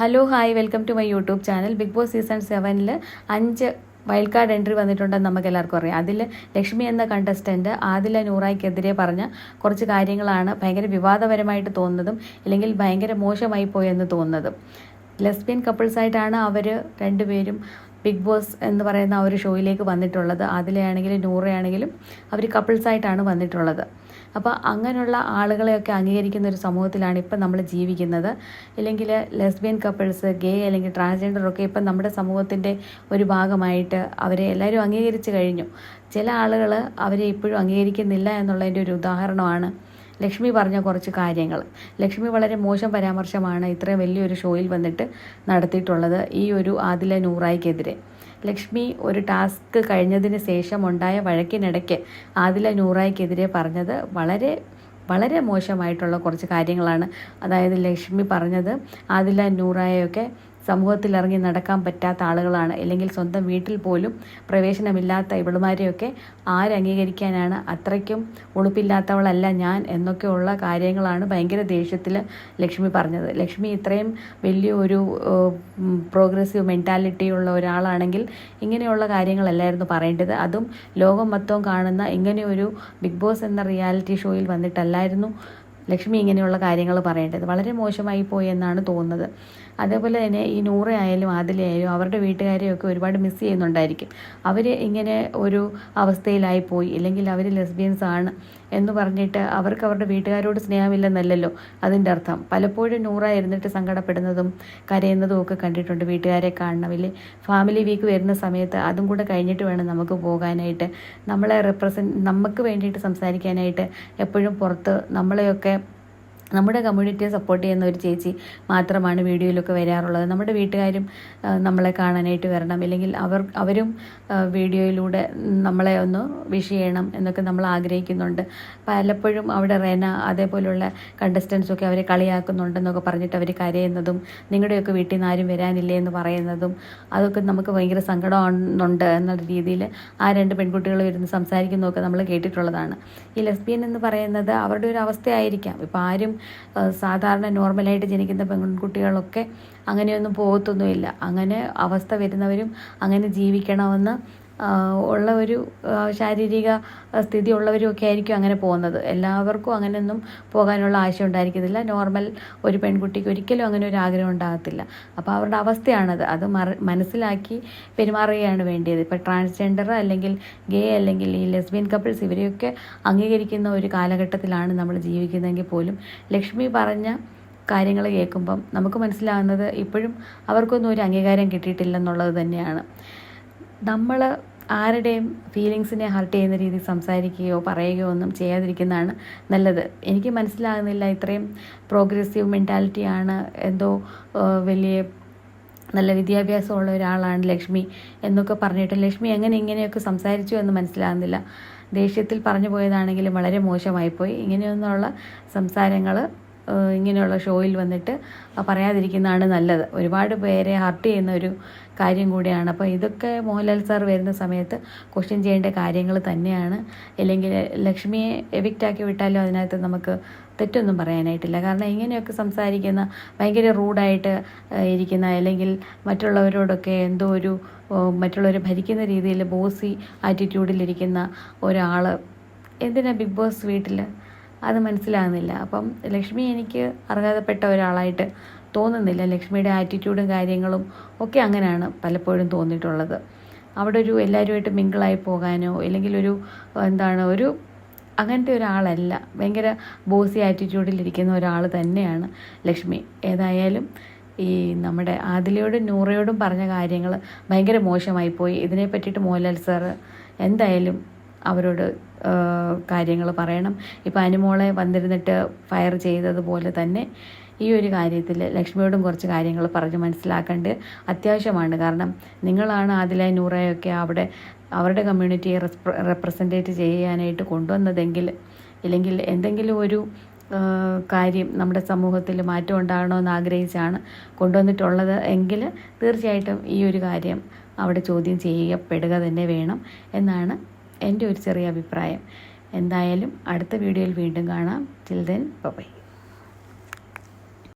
Hello hi welcome to my YouTube channel big boss season സെവനിൽ അഞ്ച് wild card entry വന്നിട്ടുണ്ടെന്ന് നമുക്ക് എല്ലാവർക്കും അറിയാം. അതിൽ ലക്ഷ്മി എന്ന കണ്ടസ്റ്റന്റ് ആദില നൂറായിക്കെതിരെ പറഞ്ഞ കുറച്ച് കാര്യങ്ങളാണ് ഭയങ്കര വിവാദപരമായിട്ട് തോന്നുന്നതും അല്ലെങ്കിൽ ഭയങ്കര മോശമായി പോയെന്ന് തോന്നുന്നതും. ലെസ്ബിയൻ കപ്പിൾസായിട്ടാണ് അവർ രണ്ടുപേരും ബിഗ് ബോസ് എന്ന് പറയുന്ന ആ ഒരു ഷോയിലേക്ക് വന്നിട്ടുള്ളത്. ആദിലയാണെങ്കിലും നൂറയാണെങ്കിലും അവർ കപ്പിൾസായിട്ടാണ് വന്നിട്ടുള്ളത്. അപ്പോൾ അങ്ങനെയുള്ള ആളുകളെയൊക്കെ അംഗീകരിക്കുന്ന ഒരു സമൂഹത്തിലാണ് ഇപ്പം നമ്മൾ ജീവിക്കുന്നത്. ഇല്ലെങ്കിൽ ലെസ്ബിയൻ കപ്പിൾസ് ഗേ അല്ലെങ്കിൽ ട്രാൻസ്ജെൻഡർ ഒക്കെ ഇപ്പം നമ്മുടെ സമൂഹത്തിന്റെ ഒരു ഭാഗമായിട്ട് അവരെ എല്ലാവരും അംഗീകരിച്ച് കഴിഞ്ഞു. ചില ആളുകൾ അവരെ ഇപ്പോഴും അംഗീകരിക്കുന്നില്ല എന്നുള്ളതിന്റെ ഒരു ഉദാഹരണമാണ് ലക്ഷ്മി പറഞ്ഞ കുറച്ച് കാര്യങ്ങൾ. ലക്ഷ്മി വളരെ മോശം പരാമർശമാണ് ഇത്രയും വലിയൊരു ഷോയിൽ വന്നിട്ട് നടത്തിയിട്ടുള്ളത് ഈ ഒരു ആദില നൂറായിക്കെതിരെ. ലക്ഷ്മി ഒരു ടാസ്ക് കഴിഞ്ഞതിന് ശേഷം ഉണ്ടായ വഴക്കിനിടയ്ക്ക് ആദില നൂറായിക്കെതിരെ പറഞ്ഞത് വളരെ വളരെ മോശമായിട്ടുള്ള കുറച്ച് കാര്യങ്ങളാണ്. അതായത് ലക്ഷ്മി പറഞ്ഞത് ആദില നൂറായൊക്കെ സമൂഹത്തിൽ ഇറങ്ങി നടക്കാൻ പറ്റാത്ത ആളുകളാണ്. അല്ലെങ്കിൽ സ്വന്തം വീട്ടിൽ പോലും പ്രവേശനമില്ലാത്ത ഇവളുമാരെയൊക്കെ ആരംഗീകരിക്കാനാണ് അത്രയ്ക്കും ഉളുപ്പില്ലാത്തവളല്ല ഞാൻ എന്നൊക്കെയുള്ള കാര്യങ്ങളാണ് ഭയങ്കര ദേഷ്യത്തിൽ ലക്ഷ്മി പറഞ്ഞത്. ലക്ഷ്മി ഇത്രയും വലിയ ഒരു പ്രോഗ്രസീവ് മെന്റാലിറ്റി ഉള്ള ഒരാളാണെങ്കിൽ ഇങ്ങനെയുള്ള കാര്യങ്ങളല്ലായിരുന്നു പറയേണ്ടത്. അതും ലോകം മൊത്തവും കാണുന്ന ഇങ്ങനെയൊരു ബിഗ് ബോസ് എന്ന റിയാലിറ്റി ഷോയിൽ വന്നിട്ടല്ലായിരുന്നു ലക്ഷ്മി ഇങ്ങനെയുള്ള കാര്യങ്ങൾ പറയേണ്ടത്. വളരെ മോശമായി പോയി എന്നാണ് തോന്നുന്നത്. അതേപോലെ തന്നെ ഈ നൂറ ആയാലും ആദിലയായാലും അവരുടെ വീട്ടുകാരെയൊക്കെ ഒരുപാട് മിസ് ചെയ്യുന്നുണ്ടായിരിക്കും. അവർ ഇങ്ങനെ ഒരു അവസ്ഥയിലായി പോയി. ഇല്ലെങ്കിൽ അവർ ലെസ്ബിയൻസ് ആണ് എന്ന് പറഞ്ഞിട്ട് അവർക്ക് അവരുടെ വീട്ടുകാരോട് സ്നേഹമില്ലെന്നല്ലല്ലോ അതിന്റെ അർത്ഥം. പലപ്പോഴും നൂറ ഇരുന്നിട്ട് സങ്കടപ്പെടുന്നതും കരയുന്നതും ഒക്കെ കണ്ടിട്ടുണ്ട് വീട്ടുകാരെ കാണണം. ഇല്ലേ? ഫാമിലി വീക്ക് വരുന്ന സമയത്ത് അതും കൂടെ കഴിഞ്ഞിട്ട് വേണം നമുക്ക് പോകാനായിട്ട്. നമ്മളെ റെപ്രസെന്റ് നമുക്ക് വേണ്ടിയിട്ട് സംസാരിക്കാനായിട്ട് എപ്പോഴും പുറത്ത് നമ്മളെയൊക്കെ നമ്മുടെ കമ്മ്യൂണിറ്റിയെ സപ്പോർട്ട് ചെയ്യുന്ന ഒരു ചേച്ചി മാത്രമാണ് വീഡിയോയിലൊക്കെ വരാറുള്ളത്. നമ്മുടെ വീട്ടുകാരും നമ്മളെ കാണാനായിട്ട് വരണം. അല്ലെങ്കിൽ അവർ അവരും വീഡിയോയിലൂടെ നമ്മളെ ഒന്ന് വിഷ് ചെയ്യണം എന്നൊക്കെ നമ്മൾ ആഗ്രഹിക്കുന്നുണ്ട്. പലപ്പോഴും അവിടെ റെന അതേപോലുള്ള കണ്ടസ്റ്റൻസൊക്കെ അവരെ കളിയാക്കുന്നുണ്ടെന്നൊക്കെ പറഞ്ഞിട്ട് അവർ കരയുന്നതും നിങ്ങളുടെയൊക്കെ വീട്ടിൽ നിന്ന് ആരും വരാനില്ലേ എന്ന് പറയുന്നതും അതൊക്കെ നമുക്ക് ഭയങ്കര സങ്കടമാണെന്നുണ്ട് എന്നുള്ള രീതിയിൽ ആ രണ്ട് പെൺകുട്ടികൾ ഇരുന്ന് സംസാരിക്കുന്നതൊക്കെ നമ്മൾ കേട്ടിട്ടുള്ളതാണ്. ഈ ലെസ്ബിയൻ എന്ന് പറയുന്നത് അവരുടെ ഒരു അവസ്ഥയായിരിക്കാം. ഇപ്പോൾ ആരും സാധാരണ നോർമലായിട്ട് ജനിക്കുന്ന പെൺകുട്ടികളൊക്കെ അങ്ങനെയൊന്നും പോകത്തൊന്നുമില്ല. അങ്ങനെ അവസ്ഥ വരുന്നവരും അങ്ങനെ ജീവിക്കണമെന്ന് ഉള്ള ഒരു ശാരീരിക സ്ഥിതി ഉള്ളവരും ഒക്കെ ആയിരിക്കും അങ്ങനെ പോകുന്നത്. എല്ലാവർക്കും അങ്ങനെയൊന്നും പോകാനുള്ള ആശയം ഉണ്ടായിരിക്കത്തില്ല. നോർമൽ ഒരു പെൺകുട്ടിക്ക് ഒരിക്കലും അങ്ങനെ ഒരു ആഗ്രഹം ഉണ്ടാകത്തില്ല. അപ്പോൾ അവരുടെ അവസ്ഥയാണത്. അത് മനസ്സിലാക്കി പെരുമാറുകയാണ് വേണ്ടിയത്. ഇപ്പോൾ ട്രാൻസ്ജെൻഡർ അല്ലെങ്കിൽ ഗേ അല്ലെങ്കിൽ ഈ ലെസ്ബിയൻ കപ്പിൾസ് ഇവരെയൊക്കെ അംഗീകരിക്കുന്ന ഒരു കാലഘട്ടത്തിലാണ് നമ്മൾ ജീവിക്കുന്നതെങ്കിൽ പോലും ലക്ഷ്മി പറഞ്ഞ കാര്യങ്ങൾ കേൾക്കുമ്പം നമുക്ക് മനസ്സിലാകുന്നത് ഇപ്പോഴും അവർക്കൊന്നും ഒരു അംഗീകാരം കിട്ടിയിട്ടില്ലെന്നുള്ളത് തന്നെയാണ്. നമ്മൾ ആരുടെയും ഫീലിങ്സിനെ ഹർട്ട് ചെയ്യുന്ന രീതിയിൽ സംസാരിക്കുകയോ പറയുകയോ ഒന്നും ചെയ്യാതിരിക്കുന്നതാണ് നല്ലത്. എനിക്ക് മനസ്സിലാകുന്നില്ല ഇത്രയും പ്രോഗ്രസീവ് മെന്റാലിറ്റിയാണ് എന്തോ വലിയ നല്ല വിദ്യാഭ്യാസമുള്ള ഒരാളാണ് ലക്ഷ്മി എന്നൊക്കെ പറഞ്ഞിട്ട് ലക്ഷ്മി എങ്ങനെ ഇങ്ങനെയൊക്കെ സംസാരിച്ചു എന്ന് മനസ്സിലാകുന്നില്ല. ദേഷ്യത്തിൽ പറഞ്ഞു പോയതാണെങ്കിലും വളരെ മോശമായിപ്പോയി. ഇങ്ങനെയൊന്നുള്ള സംസാരങ്ങൾ ഇങ്ങനെയുള്ള ഷോയിൽ വന്നിട്ട് പറയാതിരിക്കുന്നതാണ് നല്ലത്. ഒരുപാട് പേരെ ഹർട്ട് ചെയ്യുന്ന ഒരു കാര്യം കൂടിയാണ്. അപ്പോൾ ഇതൊക്കെ മോഹൻലാൽ സാർ വരുന്ന സമയത്ത് ക്വസ്റ്റ്യൻ ചെയ്യേണ്ട കാര്യങ്ങൾ തന്നെയാണ്. അല്ലെങ്കിൽ ലക്ഷ്മിയെ എവിക്റ്റാക്കി വിട്ടാലും അതിനകത്ത് നമുക്ക് തെറ്റൊന്നും പറയാനായിട്ടില്ല. കാരണം ഇങ്ങനെയൊക്കെ സംസാരിക്കുന്ന ഭയങ്കര റൂഡായിട്ട് ഇരിക്കുന്ന അല്ലെങ്കിൽ മറ്റുള്ളവരോടൊക്കെ എന്തോ ഒരു മറ്റുള്ളവരെ ഭരിക്കുന്ന രീതിയിൽ ബോസി ആറ്റിറ്റ്യൂഡിലിരിക്കുന്ന ഒരാൾ എന്തിനാ ബിഗ് ബോസ് വീട്ടിൽ അത് മനസ്സിലാകുന്നില്ല. അപ്പം ലക്ഷ്മി എനിക്ക് അർഹതപ്പെട്ട ഒരാളായിട്ട് തോന്നുന്നില്ല. ലക്ഷ്മിയുടെ ആറ്റിറ്റ്യൂഡും കാര്യങ്ങളും ഒക്കെ അങ്ങനെയാണ് പലപ്പോഴും തോന്നിയിട്ടുള്ളത്. അവിടെ ഒരു എല്ലാവരുമായിട്ട് മിങ്കിളായി പോകാനോ അല്ലെങ്കിൽ ഒരു എന്താണ് ഒരു അങ്ങനത്തെ ഒരാളല്ല. ഭയങ്കര ബോസി ആറ്റിറ്റ്യൂഡിലിരിക്കുന്ന ഒരാൾ തന്നെയാണ് ലക്ഷ്മി. ഏതായാലും ഈ നമ്മുടെ ആദിലയോടും നൂറയോടും പറഞ്ഞ കാര്യങ്ങൾ ഭയങ്കര മോശമായി പോയി. ഇതിനെ പറ്റിയിട്ട് മോഹൻലാൽ സാറ് എന്തായാലും അവരോട് കാര്യങ്ങൾ പറയണം. ഇപ്പം അനുമോളെ വന്നിരുന്നിട്ട് ഫയർ ചെയ്തതുപോലെ തന്നെ ഈ ഒരു കാര്യത്തിൽ ലക്ഷ്മിയോടും കുറച്ച് കാര്യങ്ങൾ പറഞ്ഞ് മനസ്സിലാക്കേണ്ടത് അത്യാവശ്യമാണ്. കാരണം നിങ്ങളാണ് അതിലെ നൂറയൊക്കെ അവിടെ അവരുടെ കമ്മ്യൂണിറ്റിയെ റെപ്രസെന്റേറ്റ് ചെയ്യാനായിട്ട് കൊണ്ടുവന്നതെങ്കിൽ ഇല്ലെങ്കിൽ എന്തെങ്കിലും ഒരു കാര്യം നമ്മുടെ സമൂഹത്തിൽ മാറ്റം ഉണ്ടാകണമെന്ന് ആഗ്രഹിച്ചാണ് കൊണ്ടുവന്നിട്ടുള്ളത് എങ്കിൽ തീർച്ചയായിട്ടും ഈ ഒരു കാര്യം അവിടെ ചോദ്യം ചെയ്യപ്പെടുക തന്നെ വേണം എന്നാണ് എന്റെ ഒരു ചെറിയ അഭിപ്രായം. എന്തായാലും അടുത്ത വീഡിയോയിൽ വീണ്ടും കാണാം. ചിൽ ദെൻ ബൈ